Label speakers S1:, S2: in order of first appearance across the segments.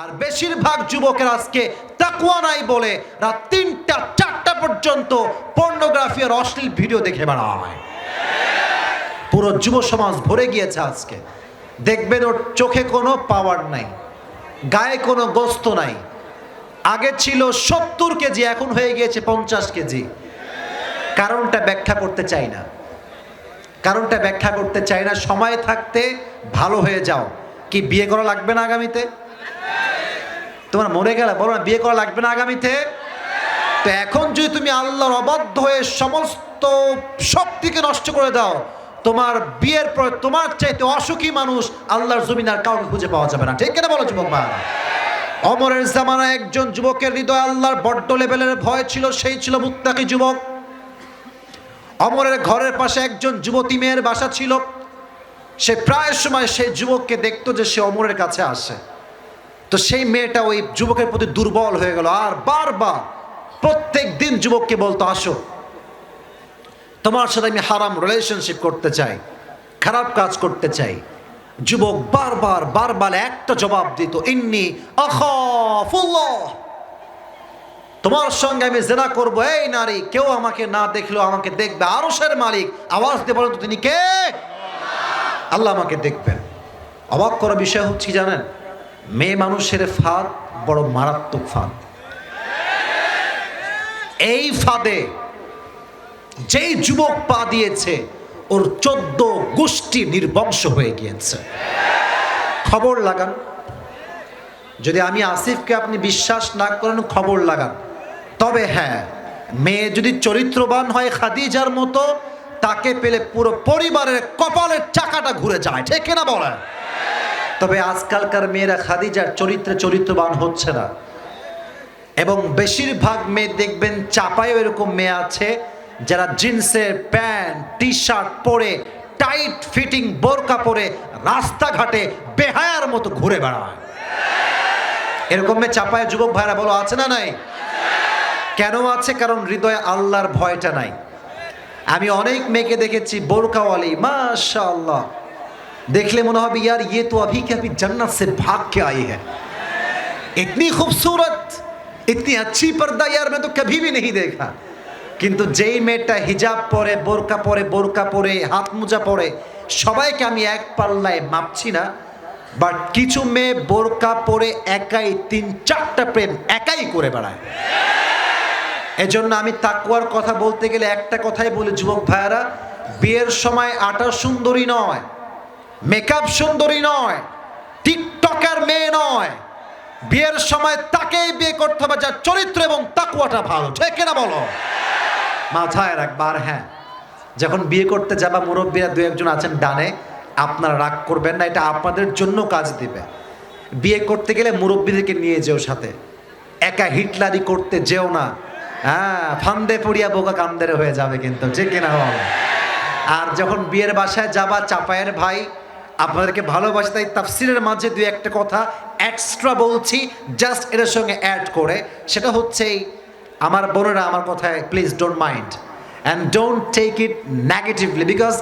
S1: আর বেশিরভাগ যুবকের আজকে তাকুয়া নাই বলে রাত তিনটা, চারটা পর্যন্ত পর্নোগ্রাফি আর অশ্লীল ভিডিও দেখে বেড়ায়। পুরো যুব সমাজ ভরে গিয়েছে আজকে। দেখবেন ওর চোখে কোনো পাওয়ার নাই, গায়ে কোনো গোস্ত নাই। আগে ছিল সত্তর কেজি, এখন হয়ে গিয়েছে পঞ্চাশ কেজি। কারণটা ব্যাখ্যা করতে চাই না। কারণটা ব্যাখ্যা করতে চাই না, সময় থাকতে ভালো হয়ে যাও। কি বিয়ে করা লাগবে না আগামীতে? তোমার মরে গেলে বলো না, বিয়ে করা লাগবে না আগামীতে? তো এখন যদি তুমি আল্লাহর অবাধ্য হয়ে সমস্ত শক্তিকে নষ্ট করে দাও, তোমার বিয়ের পর তোমার চাইতে অসুখী মানুষ আল্লাহর জমিন আর কাউকে খুঁজে পাওয়া যাবে না। ঠিক কিনা বলো যুবক ভাই? অমরের জামানায় একজন যুবকের হৃদয় আল্লাহর বড্ড লেভেলের ভয় ছিল, সেই ছিল মুক্তাকি যুবক। অমরের ঘরের পাশে একজন যুবতী মেয়ের বাসা ছিল। সে প্রায় সময় সেই যুবককে দেখতো যে সে অমরের কাছে আসে। তো সেই মেয়েটা ওই যুবকের প্রতি দুর্বল হয়ে গেল। আর বারবার প্রত্যেক দিন যুবককে বলতো, আসো। তোমার সাথে আমি হারাম রিলেশনশিপ করতে চাই, খারাপ কাজ করতে চাই। যুবক বারবার বারবার একটা জবাব দিত, ইন্নি তোমার সঙ্গে আমি জেনা করব, এই নারী, কেউ আমাকে না দেখলেও আমাকে দেখবে। আরশের মালিক, আওয়াজ দিয়ে বলেন তিনি কে? আল্লাহ আমাকে দেখবেন। অবাক করা বিষয় হচ্ছে জানেন? মেয়ে মানুষের ফাঁদ বড় মারাত্মক ফাঁদ। এই ফাঁদে যেই যুবক পা দিয়েছে, ওর চোদ্দ গোষ্ঠী নির্বংশ হয়ে গিয়েছে। খবর লাগান। যদি আমি আসিফকে আপনি বিশ্বাস না করেন, খবর লাগান। তবে হ্যাঁ মেয়ে যদি চরিত্রবান হয় খাদিজার মতো, তাকে পেলে পুরো পরিবারের কপালের চাকাটা ঘুরে যায়। ঠিক না বলেন? তবে আজকালকার মেয়েরা খাদিজার চরিত্রে চরিত্রবান হচ্ছে না। এবং বেশিরভাগ মেয়ে দেখবেন চাপায়ও এরকম মেয়ে আছে, যারা জিন্সের প্যান্ট টি শার্ট পরে, টাইট ফিটিং, বোরকা পরে রাস্তাঘাটে বেহায়ার মতো ঘুরে বেড়ায়। এরকম মেয়ে চাপায় যুবক ভাইরা বলো, আছে না নাই? কেন আছে? কারণ হৃদয়ে আল্লাহর ভয়টা নাই। আমি অনেক মেয়েকে দেখেছি, বোরকাওয়ালি, মাশাআল্লাহ। देखले मनो अभी यार ये तो अभी के अभी जन्नत से भाग के आई है इतनी खूबसूरत इतनी अच्छी पर्दा यार मैं तो कभी भी नहीं देखा কিন্তু যেই মেয়েটা হিজাব পরে বোরকা পরে বোরকা পরে হাত মোজা পরে সবাইকে আমি এক পাল্লায় মাপছি না বাট কিছু মেয়ে বোরকা পরে একাই তিন চারটা প্রেম একাই করে বেড়ায় এজন্য আমি তাকুয়ার কথা বলতে গেলে একটা কথাই বলি যুবক ভাইয়ারা বিয়ের সময় আটা সুন্দরী নয় মেকআপ সুন্দরী নয়, টিকটকার মেয়ে নয়। বিয়ের সময় তাকেই বিয়ে করতে হবে যার চরিত্র এবং তাকুয়াটা ভালো, ঠিক কিনা বলো? মাথায় রাখবার হ্যাঁ। যখন বিয়ে করতে যাবা মুরব্বীরা দু একজন আছেন ডানে, আপনারা রাগ করবেন না, এটা আপনাদের জন্য কাজ দিবে। বিয়ে করতে গেলে মুরব্বীদেরকে নিয়ে যেও সাথে। একা হিটলারি করতে যেও না। হ্যাঁ ফান্দে পড়িয়া বোকা কান্দের হয়ে যাবে কিন্তু, ঠিক কিনা আর যখন বিয়ের বাসায় যাবা, চাপায়ের ভাই আপনাদেরকে ভালোবাসে, তাই তাফসিরের মাঝে দুই একটা কথা এক্সট্রা বলছি জাস্ট এর সঙ্গে অ্যাড করে। সেটা হচ্ছে আমার বোনেরা আমার কথায় please don't mind and don't take it negatively because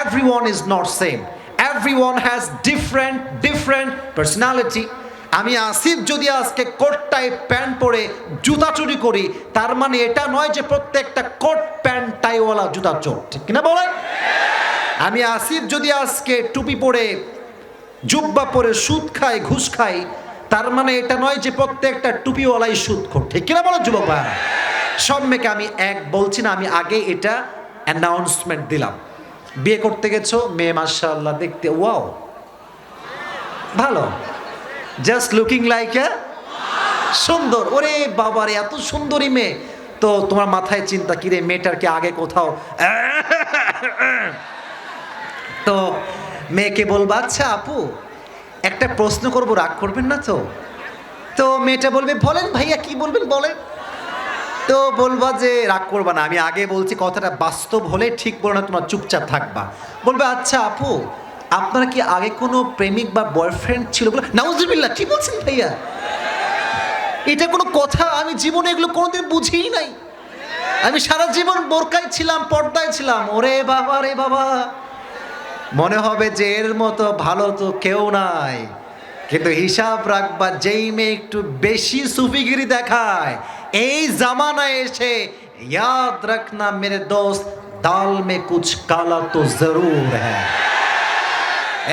S1: every one is not same every one has different different personality আমি আসিফ যদি আজকে কোট টাইপ প্যান্ট পরে জুতা চুরি করি, তার মানে এটা নয় যে প্রত্যেকটা কোট প্যান্ট টাইওয়ালা জুতা চোর ঠিক কিনা বলেন? আমি আসিফ যদি আজকে টুপি পরে জুব্বা পরে সুদ খাই ঘুষ খাই তার মানে এটা নয় যে প্রত্যেকটা টুপিওয়ালাই সুদ খোর। ঠিক কিনা বলো, যুবক ভাইরা? সব মেয়েকে আমি এক বলছি না, আমি আগে এটা অ্যানাউন্সমেন্ট দিলাম। বিয়ে করতে গেছো, মেয়ে মাশাআল্লাহ দেখতে, ওয়াও। ভালো। জাস্ট লুকিং লাইক এ সুন্দর। ওরে বাবারে, এত সুন্দরী মেয়ে। তো তোমার মাথায় চিন্তা, কিরে, মেয়েটার কি আগে কোথাও তো মেয়েকে বলবা আচ্ছা আপু, একটা প্রশ্ন করব, রাগ করবেন না তো? তো মেয়েটা বলবে, বলেন ভাইয়া, কি বলবেন বলেন? তো বলবা যে, রাগ করবা না, আমি আগে বলছি, কথাটা বাস্তব হলে ঠিক বলো না, তোমার চুপচাপ থাকবা। বলবে আচ্ছা আপু, আপনার কি আগে কোনো প্রেমিক বা বয়ফ্রেন্ড ছিল বলে নাউজুবিল্লাহ, কি বলছেন ভাইয়া? এটা কোনো কথা, আমি জীবনে এগুলো কোনোদিন বুঝিই নাই। আমি সারা জীবন বোরকায় ছিলাম, পর্দায় ছিলাম। ওরে বাবা, রে বাবা। মনে হবে যে এর মতো ভালো তো কেউ নাই। কিন্তু হিসাব রাখবা, যেই মেয়ে একটু বেশি সুফিগিরি দেখায়, এই জামানায় এসে ইয়াদ রাখনা মেরে দোস্ত, দাল মে কুছ কালা তো জরুর হ্যাঁ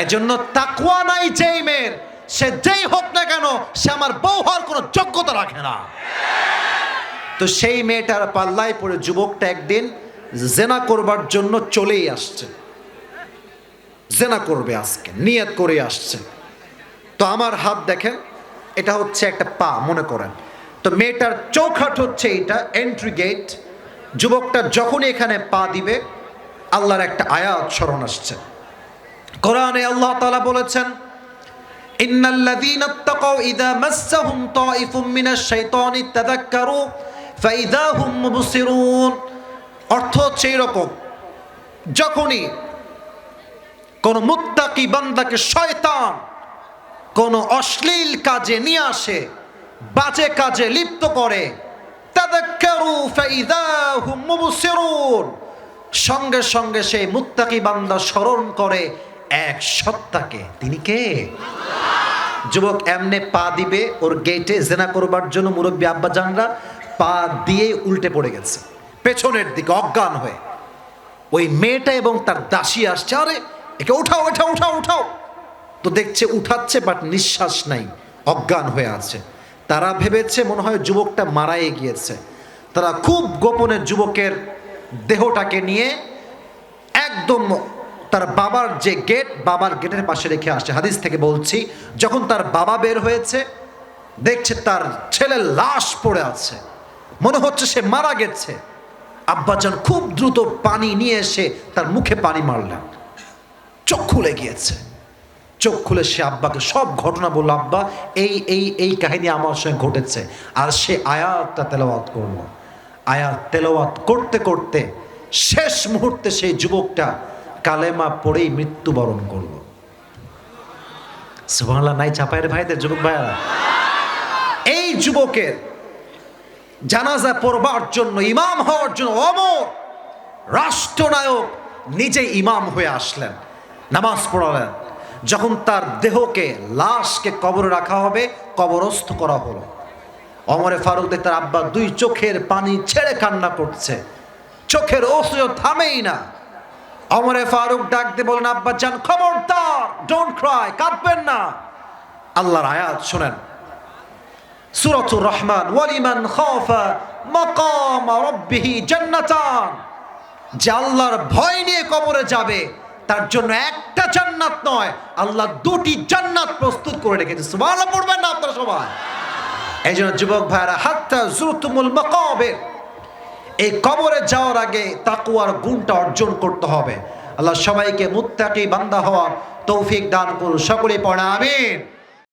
S1: এজন্য তাকুয়া নাই যেই মেয়ের, সে যেই হোক না কেন, সে আমার বউ হওয়ার কোনো যোগ্যতা রাখে না। তো সেই মেয়েটার পাল্লায় পড়ে যুবকটা একদিন জেনা করবার জন্য চলেই আসছে। জেনা করবে আজকে, নিয়ত করে আসছে। তো আমার হাত দেখেন, এটা হচ্ছে একটা পা, মনে করেন। তো মেয়েটার চৌখাট হচ্ছে এটা এন্ট্রি গেট যুবকটা যখনই এখানে পা দিবে, আল্লাহর একটা আয়াত স্মরণ আসছে। কোরআনে আল্লাহ তালা বলেছেন, ইন্নাল্লাযীনা ইত্তাকাউ ইযা মাসসাহুম তাইফুম মিনাশ শাইতানি তাযাক্কারু ফাইযা হুম মুবসিরুন। অর্থ হচ্ছে এরকম যখনই কোন মুত্তাকি বান্দাকে শয়তান, কোন অশ্লীল কাজে নিয়ে আসে, বাজে কাজে লিপ্ত করে। সঙ্গে সঙ্গে সেই মুত্তাকি বান্দা স্মরণ করে এক সত্তাকে। তিনি কে? যুবক এমনে পা দিবে, ওর গেটে জেনা করবার জন্য মুরব্বী আব্বা জানরা পা দিয়ে উল্টে পড়ে গেছে। পেছনের দিকে অজ্ঞান হয়ে। ওই মেয়েটা এবং তার দাসী আসছে। আরে একে উঠাও উঠাও উঠাও উঠাও। তো দেখছে উঠাচ্ছে বাট নিঃশ্বাস নাই, অজ্ঞান হয়ে আছে। তারা ভেবেছে মনে হয় যুবকটা মারাই গিয়েছে। তারা খুব গোপনে যুবকের দেহটাকে নিয়ে একদম তার বাবার যে গেট বাবার গেটের পাশে রেখে আসে। হাদিস থেকে বলছি, যখন তার বাবা বের হয়েছে, দেখছে তার ছেলের লাশ পড়ে আছে। মনে হচ্ছে সে মারা গেছে। আব্বাজান খুব দ্রুত পানি নিয়ে এসে তার মুখে পানি মারলেন। চোখ খুলে গিয়েছে। চোখ খুলে সে আব্বাকে সব ঘটনা বলল, আব্বা, এই এই এই কাহিনী আমার সঙ্গে ঘটেছে। আর সে আয়াতটা তেলাওয়াত করল। আয়াত তেলাওয়াত করতে করতে শেষ মুহূর্তে সেই যুবকটা কালেমা পড়েই মৃত্যুবরণ করল। সুবহানাল্লাহ, নাই চাপায়ের ভাইদের যুবক ভাইয়ারা। এই যুবকের জানাজা পড়বার জন্য, ইমাম হওয়ার জন্য অমর রাষ্ট্রনায়ক নিজে ইমাম হয়ে আসলেন। নামাজ পড়ালেন যখন তার দেহকে, লাশকে কবরে রাখা হবে, কবরস্থ করা হলো। অমরে ফারুক দেখতে তার আব্বা দুই চোখের পানি ছেড়ে কান্না করছে। চোখের ওষুধ থামেই না। অমরে ফারুক ডাক ডাকতে বলেন, আব্বা যান খবরদার ডোন্ট ক্রাই কাঁদবেন না। আল্লাহর আয়াত শোনেন। সুরতুর রহমান, ওয়ালিমান খাফা মাকাম রব্বিহি জান্নাতান। যে আল্লাহর ভয় নিয়ে কবরে যাবে তার জন্য একটা জান্নাত নয়, আল্লাহ দুটি জান্নাত প্রস্তুত করে রেখেছে। সুবহানাল্লাহ পড়বেন না আপনারা সবাই। এই জন্য যুবক ভাইরা হাত্তা জুরতুমুল মাকাবের। এই কবরে যাওয়ার আগে তাকুয়ার গুণটা অর্জন করতে হবে। আল্লাহ সবাইকে মুত্তাকি বান্দা হওয়ার তৌফিক দান করুন। সকলে পড়া, আমিন।